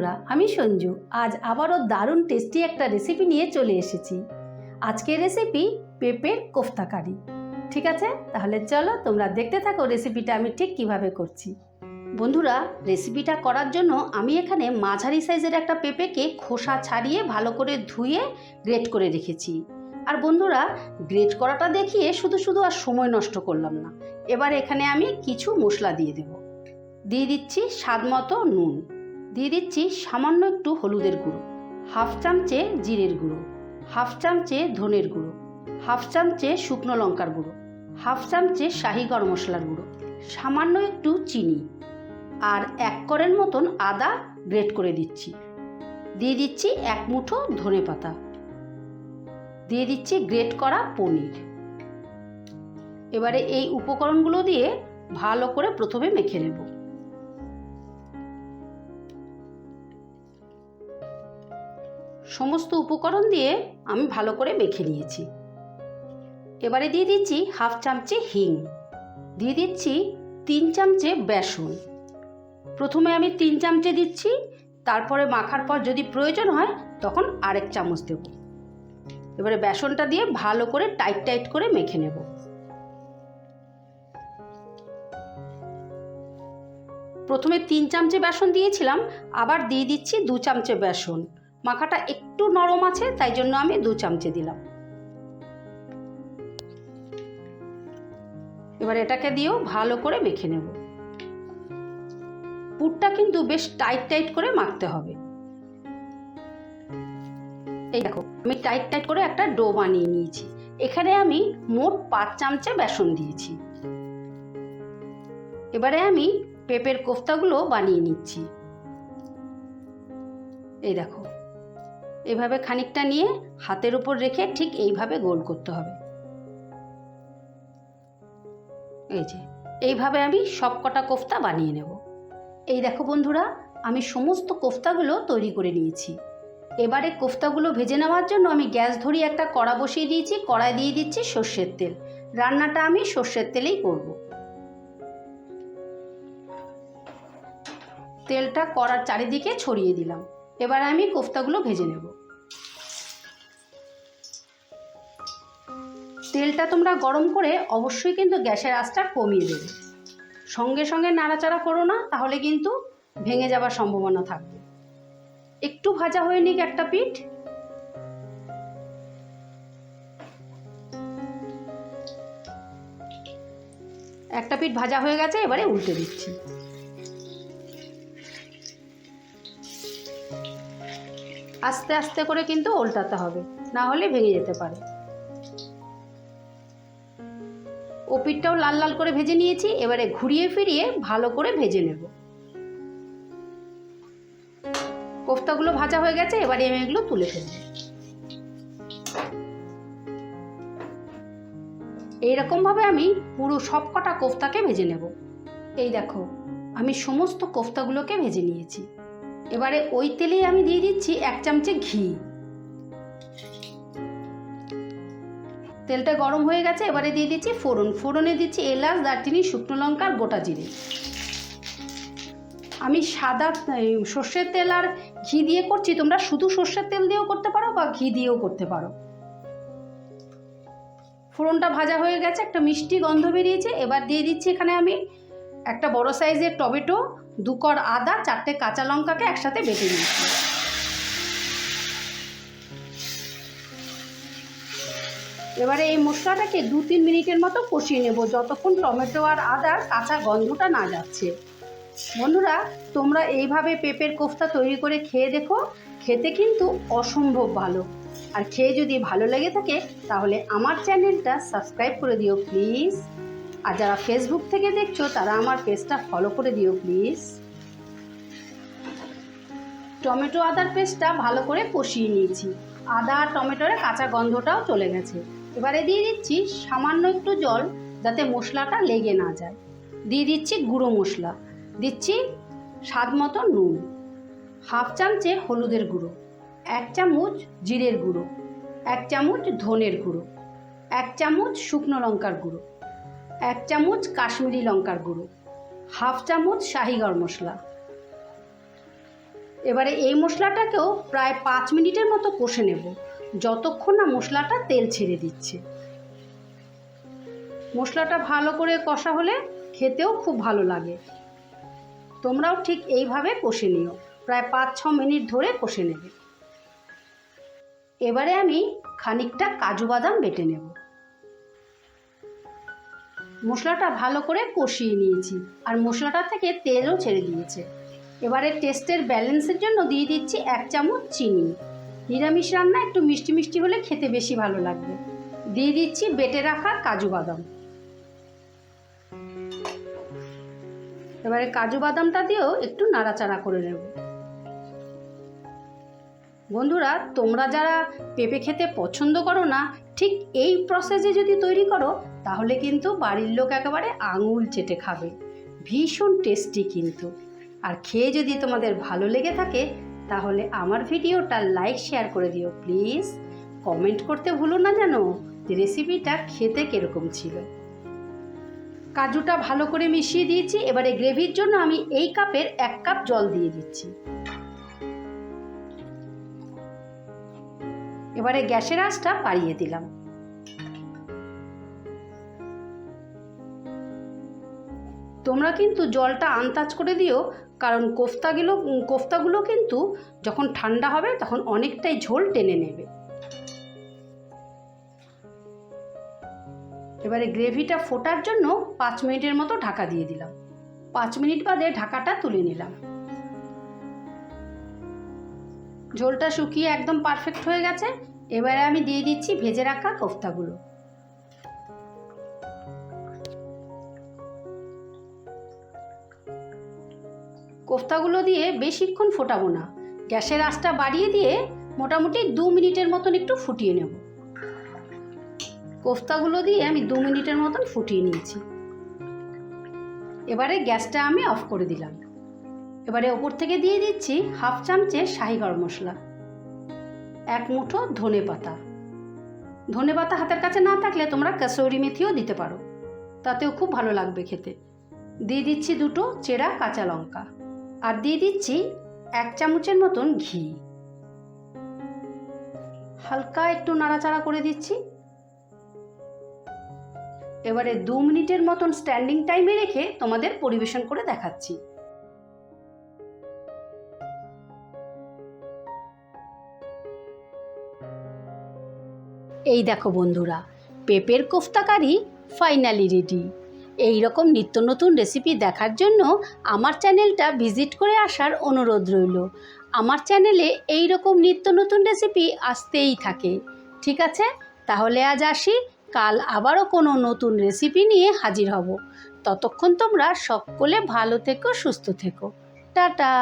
বন্ধুরা, আমি সঞ্জু। আজ আবারও দারুণ টেস্টি একটা রেসিপি নিয়ে চলে এসেছি। আজকের রেসিপি পেঁপের কোফতা কারি। ঠিক আছে? তাহলে চলো তোমরা দেখতে থাকো রেসিপিটা আমি ঠিক কীভাবে করছি। বন্ধুরা রেসিপিটা করার জন্য আমি এখানে মাঝারি সাইজের একটা পেঁপেকে খোসা ছাড়িয়ে ভালো করে ধুয়ে গ্রেট করে রেখেছি। আর বন্ধুরা গ্রেট করাটা দেখিয়ে শুধু শুধু আর সময় নষ্ট করলাম না। এবার এখানে আমি কিছু মশলা দিয়ে দেব। দিয়ে দিচ্ছি স্বাদ মতো নুন। দিয়ে দিচ্ছি সামান্য একটু হলুদের গুঁড়ো। হাফ চামচে জিরের গুঁড়ো। হাফ চামচে ধনের গুঁড়ো। হাফ চামচে শুকনো লঙ্কার গুঁড়ো। হাফ চামচে শাহি গরম মশলার গুঁড়ো। সামান্য একটু চিনি। আর এক করের মতন আদা গ্রেট করে দিচ্ছি। দিয়ে দিচ্ছি এক মুঠো ধনে পাতা। দিয়ে দিচ্ছি গ্রেট করা পনির। এবারে এই উপকরণগুলো দিয়ে ভালো করে প্রথমে মেখে নেব। সমস্ত উপকরণ দিয়ে আমি ভালো করে মেখে নিয়েছি। এবারে দিয়ে দিচ্ছি হাফ চামচে হিং। দিয়ে দিচ্ছি তিন চামচে বেসন। প্রথমে আমি তিন চামচে দিচ্ছি, তারপরে মাখার পর যদি প্রয়োজন হয় তখন আরেক চামচ দেব। এবারে বেসনটা দিয়ে ভালো করে টাইট টাইট করে মেখে নেব। প্রথমে তিন চামচে বেসন দিয়েছিলাম, আবার দিয়ে দিচ্ছি দু চামচে বেসন। মাখাটা একটু নরম আছে, তাই জন্য আমি দু চামচে দিলাম। এবার এটাকে দিয়েও ভালো করে মেখে নেব। পুরটা কিন্তু বেশ টাইট টাইট করে মাখতে হবে। এই দেখো, আমি টাইট টাইট করে একটা ডো বানিয়ে নিয়েছি। এখানে আমি মোট পাঁচ চামচে বেসন দিয়েছি। এবারে আমি পেঁপের কোফতাগুলো বানিয়ে নিচ্ছি। এই দেখো এভাবে খানিকটা নিয়ে হাতের উপর রেখে ঠিক এইভাবে গোল করতে হবে। এই যে, এইভাবে আমি সব কটা কোফতা বানিয়ে নেব। এই দেখো বন্ধুরা, আমি সমস্ত কোফতাগুলো তৈরি করে নিয়েছি। এবারে কোফতাগুলো ভেজে নেওয়ার জন্য আমি গ্যাস ধরিয়ে একটা কড়া বসিয়ে দিয়েছি কড়াই দিয়ে দিচ্ছি সর্ষের তেল। রান্নাটা আমি সর্ষের তেলেই করব। তেলটা কড়ার চারিদিকে ছড়িয়ে দিলাম। এবার আমি কোফতাগুলো ভেজে নেব। তেলটা তোমরা গরম করে অবশ্যই কিন্তু গ্যাসের আঁচটা কমিয়ে দেবে। সঙ্গে সঙ্গে নাড়াচাড়া করো না, তাহলে কিন্তু ভেঙে যাবার সম্ভাবনা থাকবে। একটু ভাজা হয়ে নিক একটা পিঠ। একটা পিঠ ভাজা হয়ে গেছে, এবারে উল্টে দিচ্ছি। আস্তে আস্তে করে কিন্তু উল্টাতে হবে, না হলে ভেঙে যেতে পারে। পিঠটাও লাল লাল করে ভেজে নিয়েছি, এবারে ঘুরিয়ে ফিরিয়ে ভালো করে ভেজে নেব। কোফতাগুলো ভাজা হয়ে গেছে, এবারে আমি এগুলো তুলে ফেলব। এইরকমভাবে আমি পুরো সব কটা কোফতাকে ভেজে নেব। এই দেখো, আমি সমস্ত কোফতাগুলোকে ভেজে নিয়েছি। এবারে ওই তেলেই আমি দিয়ে দিচ্ছি এক চামচে ঘি। তেলটা গরম হয়ে গেছে, এবারে দিয়ে দিচ্ছি ফোড়ন। ফোড়নে দিচ্ছি এলাচ, দারচিনি, শুকনো লঙ্কা আর গোটা জিরে। আমি সাদা সর্ষের তেল আর ঘি দিয়ে করছি। তোমরা শুধু সর্ষের তেল দিয়েও করতে পারো বা ঘি দিয়েও করতে পারো। ফোড়নটা ভাজা হয়ে গেছে, একটা মিষ্টি গন্ধ বেরিয়েছে। এবার দিয়ে দিচ্ছি এখানে আমি একটা বড় সাইজের টমেটো, দু কর আদা, চারটে কাঁচা লঙ্কাকে একসাথে বেটে নিয়েছি। এবারে এই মশলাটাকে দু তিন মিনিটের মতো কষিয়ে নেব। যতক্ষণ টমেটো আর আদার কাঁচা গন্ধটা না যাচ্ছে। বন্ধুরা, তোমরা এইভাবে পেঁপের কোফতা তৈরি করে খেয়ে দেখো। খেতে কিন্তু অসম্ভব ভালো। আর খেয়ে যদি ভালো লেগে থাকে, তাহলে আমার চ্যানেলটা সাবস্ক্রাইব করে দিও প্লিজ। আর যারা ফেসবুক থেকে দেখছ, তারা আমার পেজটা ফলো করে দিও প্লিজ। টমেটো আদার পেস্টটা ভালো করে কষিয়ে নিয়েছি। আদা আর টমেটোর কাঁচা গন্ধটাও চলে গেছে। এবারে দিয়ে দিচ্ছি সামান্য একটু জল যাতে মশলাটা লেগে না যায়। দিয়ে দিচ্ছি গুঁড়ো মশলা। দিচ্ছি স্বাদ মতো নুন। হাফ চামচে হলুদের গুঁড়ো। এক চামচ জিরের গুঁড়ো। এক চামচ ধনের গুঁড়ো। এক চামচ শুকনো লঙ্কার গুঁড়ো। এক চামচ কাশ্মীরি লঙ্কার গুঁড়ো। হাফ চামচ শাহি গরম মশলা। এবারে এই মশলাটাকেও প্রায় পাঁচ মিনিটের মতো কষে নেব। যতক্ষণ না মশলাটা তেল ছেড়ে দিচ্ছে। মশলাটা ভালো করে কষা হলে খেতেও খুব ভালো লাগে। তোমরাও ঠিক এইভাবে কষে নিও। প্রায় পাঁচ, ছ মিনিট ধরে কষে নেবে। এবারে আমি খানিকটা কাজু বাদাম বেটে নেব। মশলাটা ভালো করে কষিয়ে নিয়েছি। আর মশলাটা থেকে তেলও ছেড়ে দিয়েছে। এবারে টেস্টের ব্যালেন্সের জন্য দিয়ে দিচ্ছি এক চামচ চিনি। নিরামিষ রান্না একটু মিষ্টি মিষ্টি হলে খেতে বেশি ভালো লাগবে। দিয়ে দিচ্ছি বেটে রাখা কাজু বাদাম। এবারে কাজু বাদামটা দিয়েও একটু নাড়াচাড়া করে নেব। বন্ধুরা, তোমরা যারা পেঁপে খেতে পছন্দ করো না, ঠিক এই প্রসেসে যদি তৈরি করো, তাহলে কিন্তু বাড়ির লোক একেবারে আঙুল চেটে খাবে। ভীষণ টেস্টি কিন্তু। আর খেয়ে যদি তোমাদের ভালো লেগে থাকে, তাহলে আমার ভিডিওটা লাইক শেয়ার করে দিও প্লিজ কমেন্ট করতে ভুলো না জানো যে রেসিপিটা খেতে কীরকম ছিল। কাজুটা ভালো করে মিশিয়ে দিয়েছি, এবারে গ্রেভির জন্য আমি এই কাপের এক কাপ জল দিয়ে দিচ্ছি। এবারে গ্যাসের আঁচটা বাড়িয়ে দিলাম। তোমরা কিন্তু জলটা আন্দাজ করে দিও, কারণ কোফতাগুলো কোফতাগুলো কিন্তু যখন ঠান্ডা হবে তখন অনেকটাই ঝোল টেনে নেবে। এবারে গ্রেভিটা ফোটার জন্য পাঁচ মিনিটের মতো ঢাকা দিয়ে দিলাম। পাঁচ মিনিট বাদে ঢাকাটা তুলে নিলাম। ঝোলটা শুকিয়ে একদম পারফেক্ট হয়ে গেছে। এবারে আমি দিয়ে দিচ্ছি ভেজে রাখা কোফতাগুলো। কোফতাগুলো দিয়ে বেশিক্ষণ ফোটাবো না। গ্যাসের আঁচটা বাড়িয়ে দিয়ে মোটামুটি দু মিনিটের মতন একটু ফুটিয়ে নেব। কোফতাগুলো দিয়ে আমি দু মিনিটের মতন ফুটিয়ে নিয়েছি। এবারে গ্যাসটা আমি অফ করে দিলাম। এবারে ওপর থেকে দিয়ে দিচ্ছি হাফ চামচে শাহি গরম মশলা। এক মুঠো ধনে পাতা। ধনে পাতা হাতের কাছে না থাকলে তোমরা কাসৌরি মেথিও দিতে পারো। তাতেও খুব ভালো লাগবে খেতে। দিয়ে দিচ্ছি দুটো চেরা কাঁচা লঙ্কা। আর দিয়ে দিচ্ছি এক চামচের মতন ঘি। হালকা একটু নাড়াচাড়া করে দিচ্ছি। এবারে দু মিনিটের মতন স্ট্যান্ডিং টাইমে রেখে তোমাদের পরিবেশন করে দেখাচ্ছি। এই দেখো বন্ধুরা, পেঁপের কোফতা কারি ফাইনালি রেডি এই রকম নিত্য নতুন রেসিপি দেখার জন্য আমার চ্যানেলটা ভিজিট করে আসার অনুরোধ রইল। আমার চ্যানেলে এই রকম নিত্য নতুন রেসিপি আসতেই থাকে। ঠিক আছে? তাহলে আজ আসি, কাল আবারও কোনো নতুন রেসিপি নিয়ে হাজির হব। ততক্ষণ তোমরা সকলে ভালো থেকো, সুস্থ থেকো। টাটা!